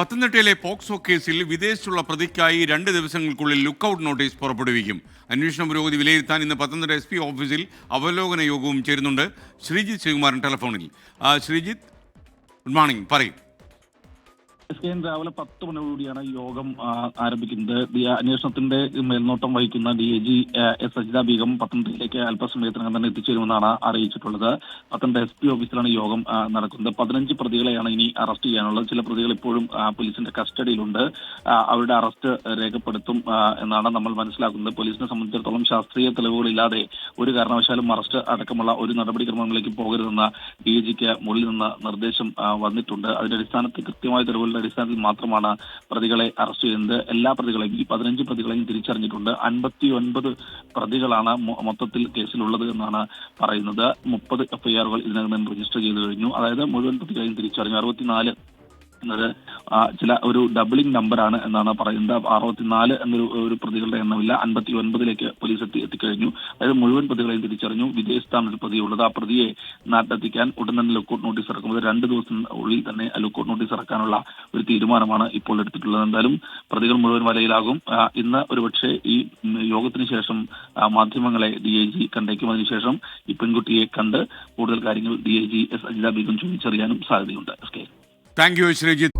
പത്തനംതിട്ടയിലെ പോക്സോ കേസിൽ വിദേശത്തുള്ള പ്രതിക്കായി രണ്ട് ദിവസങ്ങൾക്കുള്ളിൽ ലുക്കൌട്ട് നോട്ടീസ് പുറപ്പെടുവിക്കും. അന്വേഷണ പുരോഗതി വിലയിരുത്താൻ ഇന്ന് പത്തനംതിട്ട എസ് പി ഓഫീസിൽ അവലോകന യോഗവും ചേരുന്നുണ്ട്. Sreejith Sreekumaran ടെലഫോണിൽ. Sreejith good morning. പറയും. എസ് കെ എൻ രാവിലെ പത്ത് മണിയോടുകൂടിയാണ് യോഗം ആരംഭിക്കുന്നത്. അന്വേഷണത്തിന്റെ മേൽനോട്ടം വഹിക്കുന്ന D A G S Sajitha Beegum പത്തനംതിട്ടയിലേക്ക് അല്പസമയത്തിനകം തന്നെ എത്തിച്ചേരുമെന്നാണ് അറിയിച്ചിട്ടുള്ളത്. പത്തനംതിട്ട എസ് പി ഓഫീസിലാണ് യോഗം നടക്കുന്നത്. പതിനഞ്ച് പ്രതികളെയാണ് ഇനി അറസ്റ്റ് ചെയ്യാനുള്ളത്. ചില പ്രതികൾ ഇപ്പോഴും പോലീസിന്റെ കസ്റ്റഡിയിലുണ്ട്. അവരുടെ അറസ്റ്റ് രേഖപ്പെടുത്തും എന്നാണ് നമ്മൾ മനസ്സിലാക്കുന്നത്. പോലീസിനെ സംബന്ധിച്ചിടത്തോളം ശാസ്ത്രീയ തെളിവുകളില്ലാതെ ഒരു കാരണവശാലും അറസ്റ്റ് അടക്കമുള്ള ഒരു നടപടിക്രമങ്ങളിലേക്ക് പോകരുതെന്ന ഡി എ ജിക്ക് മുകളിൽ നിന്ന് നിർദ്ദേശം വന്നിട്ടുണ്ട്. അതിന്റെ അടിസ്ഥാനത്തിൽ കൃത്യമായ തെളിവുകളുടെ അടിസ്ഥാനത്തിൽ മാത്രമാണ് പ്രതികളെ അറസ്റ്റ് ചെയ്യുന്നത് എല്ലാ പ്രതികളെയും ഈ പതിനഞ്ച് പ്രതികളെയും തിരിച്ചറിഞ്ഞിട്ടുണ്ട്. അൻപത്തി ഒൻപത് പ്രതികളാണ് മൊത്തത്തിൽ കേസിലുള്ളത് എന്നാണ് പറയുന്നത്. മുപ്പത് എഫ്ഐആറുകൾ ഇതിനകം രജിസ്റ്റർ ചെയ്തു കഴിഞ്ഞു. അതായത് മുഴുവൻ പ്രതികളെയും തിരിച്ചറിഞ്ഞു. അറുപത്തിനാല് ആ, ചില ഒരു ഡബിളിംഗ് നമ്പറാണ് എന്നാണ് പറയുന്നത്. അറുപത്തിനാല് എന്നൊരു ഒരു പ്രതികളുടെ എണ്ണമില്ല. അൻപത്തി ഒൻപതിലേക്ക് പോലീസ് എത്തി എത്തിക്കഴിഞ്ഞു. അതായത് മുഴുവൻ പ്രതികളെയും തിരിച്ചറിഞ്ഞു. വിദേശത്താണ് ഒരു പ്രതിയുള്ളത്. ആ പ്രതിയെ നാട്ടിലെത്തിക്കാൻ ഉടൻ തന്നെ ലുക്കൌട്ട് നോട്ടീസ് ഇറക്കുന്നത് രണ്ട് ദിവസം ഉള്ളിൽ തന്നെ ലുക്കൌട്ട് നോട്ടീസ് ഇറക്കാനുള്ള ഒരു തീരുമാനമാണ് ഇപ്പോൾ എടുത്തിട്ടുള്ളത്. എന്തായാലും പ്രതികൾ മുഴുവൻ വലയിലാകും. ഇന്ന് ഒരുപക്ഷെ ഈ യോഗത്തിന് ശേഷം മാധ്യമങ്ങളെ ഡി ഐ ജി കണ്ടേക്കും. അതിനുശേഷം ഈ പെൺകുട്ടിയെ കണ്ട് കൂടുതൽ കാര്യങ്ങൾ D I G S Ajitha Beegum ചോദിച്ചറിയാനും സാധ്യതയുണ്ട്. S K thank you Sreejith